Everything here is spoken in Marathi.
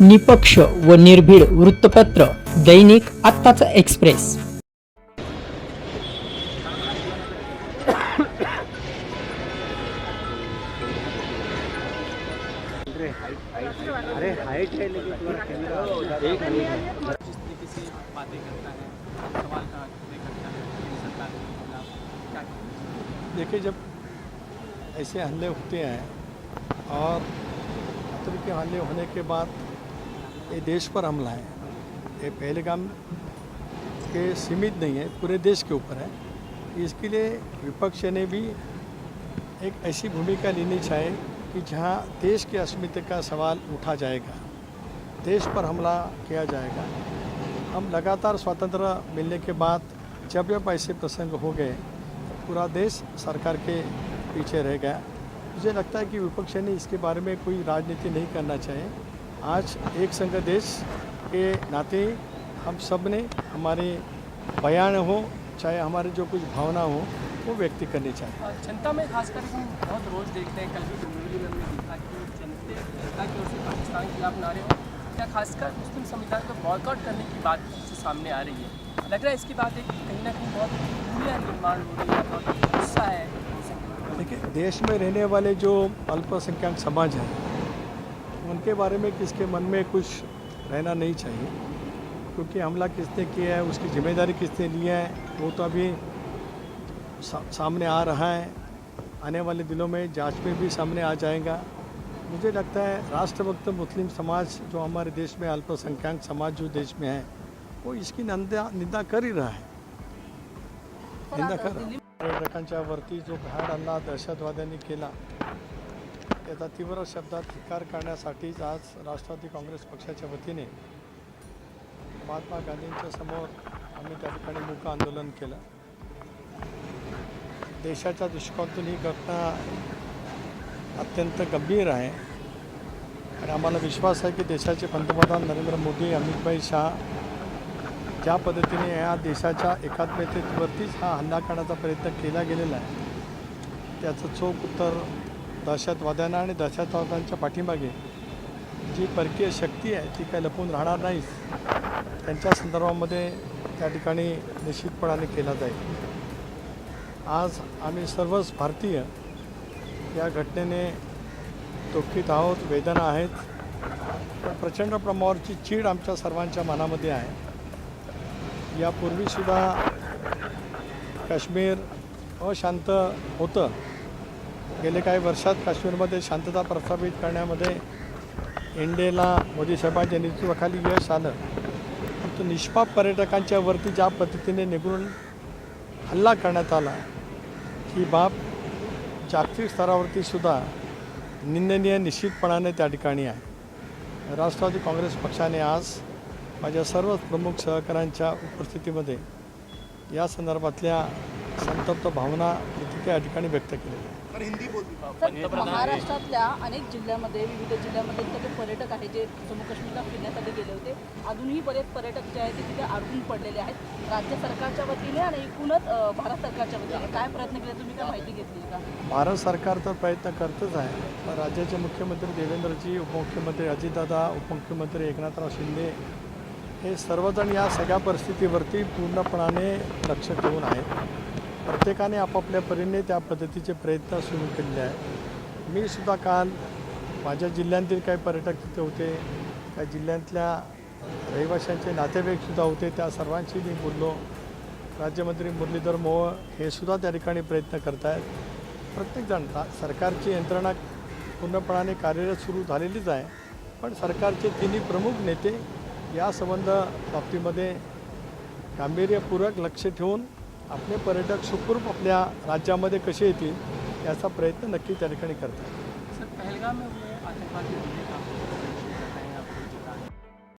निपक्ष व निर्भीड वृत्तपत्र दैनिक आत्ताचा एक्सप्रेस. देखिए जब ऐसे हमले होते हैं और खतरे के हमले होने के बाद ये देश पर हमला है। ये पहलगाम के सीमित नहीं है, पूरे देश के ऊपर है। इसके लिए विपक्ष ने भी एक ऐसी भूमिका लेनी चाहिए कि जहाँ देश की अस्मिता का सवाल उठा जाएगा, देश पर हमला किया जाएगा। हम लगातार स्वतंत्र मिलने के बाद जब जब ऐसे प्रसंग हो गए, पूरा देश सरकार के पीछे रह गया। मुझे लगता है कि विपक्ष ने इसके बारे में कोई राजनीति नहीं करना चाहिए। आज एक संघ देश के नाते हम सबने हमारे बयान हो चाहे हमारे जो कुछ भावना हो वो व्यक्त करनी चाहिए। जनता में खासकर हम बहुत रोज़ देखते हैं कल भी दिल्ली में हमने देखा कि जनते जनता की ओर से पाकिस्तान के खिलाफ नारे हो। या खासकर मुस्लिम समुदाय को बॉयकॉट करने की बात से सामने आ रही है? लग रहा है इसकी बात एक कहीं ना कहीं बहुत दूरियाँ निर्माण हो रही है बहुत गुस्सा है। देखिए देश में रहने वाले जो अल्पसंख्यक समाज हैं उनके बारे में किसके मन में कुछ रहना नहीं चाहिए क्योंकि हमला किसने किया है उसकी ज़िम्मेदारी किसने ली है वो तो अभी सा, सामने आ रहा है। आने वाले दिनों में जाँच में भी सामने आ जाएगा। मुझे लगता है राष्ट्रभक्त मुस्लिम समाज जो हमारे देश में अल्पसंख्यक समाज जो देश में है वो इसकी निंदा निंदा कर ही रहा है। निंदा कर रहा है. पर्यटकांच्या वरती जो भ्याड हल्ला दहशतवाद्यांनी केला त्याचा तीव्र शब्दात धिक्कार करण्यासाठीच आज राष्ट्रवादी काँग्रेस पक्षाच्या वतीने महात्मा गांधींच्या समोर आम्ही त्या ठिकाणी मूक आंदोलन केलं. देशाच्या दृष्टिकोनातून ही घटना अत्यंत गंभीर आहे. आणि आम्हाला विश्वास आहे की देशाचे पंतप्रधान नरेंद्र मोदी अमितभाई शाह ज्या पद्धतीने या देशाच्या एकात्मतेवरतीच हा हल्ला करण्याचा प्रयत्न केला गेलेला आहे त्याचं चोख उत्तर दहशतवाद्यांना आणि दहशतवाद्यांच्या पाठीमागे जी परकीय शक्ती आहे ती काही लपून राहणार नाहीच. त्यांच्या संदर्भामध्ये त्या ठिकाणी निश्चितपणाने केला जाईल. आज आम्ही सर्वच भारतीय या घटनेने दुःखित आहोत वेदना आहेत. पण प्रचंड प्रमाणावरची चीड आमच्या सर्वांच्या मनामध्ये आहे. यापूर्वीसुद्धा काश्मीर अशांत होतं. गेले काही वर्षात काश्मीरमध्ये शांतता प्रस्थापित करण्यामध्ये एनडीएला मोदी साहेबांच्या नेतृत्वाखाली यश आलं. परंतु निष्पाप पर्यटकांच्या वरती ज्या पद्धतीने निघून हल्ला करण्यात आला ही बाब जागतिक स्तरावरती सुद्धा निंदनीय निश्चितपणाने त्या ठिकाणी आहे. राष्ट्रवादी काँग्रेस पक्षाने आज माझ्या सर्व प्रमुख सहकाऱ्यांच्या उपस्थितीमध्ये या संदर्भातल्या संतप्त भावना प्रतिक्रिया या ठिकाणी व्यक्त केलेल्या आहेत. तर महाराष्ट्रातल्या अनेक जिल्ह्यामध्ये विविध जिल्ह्यामध्ये तिथे पर्यटक आहेत जे जम्मू काश्मीरला फिरण्यासाठी गेले होते अजूनही बरेच पर्यटक जे आहेत ते तिथे अडकून पडलेले आहेत. राज्य सरकारच्या वतीने आणि एकूणच भारत सरकारच्या वतीने काय प्रयत्न केले तुम्ही काय माहिती घेतली का? भारत सरकार तर प्रयत्न करतच आहे पण राज्याचे मुख्यमंत्री देवेंद्रजी उपमुख्यमंत्री अजितदादा उपमुख्यमंत्री एकनाथराव शिंदे हे सर्वजण या सगळ्या परिस्थितीवरती पूर्णपणाने लक्ष ठेवून आहेत. प्रत्येकाने आपापल्या परीने त्या पद्धतीचे प्रयत्न सुरू केलेले आहे मी सुद्धा काल माझ्या जिल्ह्यातील काही पर्यटक तिथे होते त्या जिल्ह्यातल्या रहिवाशांचे नातेवाईकसुद्धा होते त्या सर्वांशी मी बोललो. राज्यमंत्री मुरलीधर मोहोळ हे सुद्धा त्या ठिकाणी प्रयत्न करत आहेत प्रत्येकजण सरकारची यंत्रणा पूर्णपणाने कार्यरत सुरू झालेलीच आहे पण सरकारचे तिन्ही प्रमुख नेते या संबंध बाबतीमध्ये गांभीर्यपूर्वक लक्ष ठेवून आपले पर्यटक सुखरूप आपल्या राज्यामध्ये कसे येतील याचा प्रयत्न नक्की त्या ठिकाणी करतात.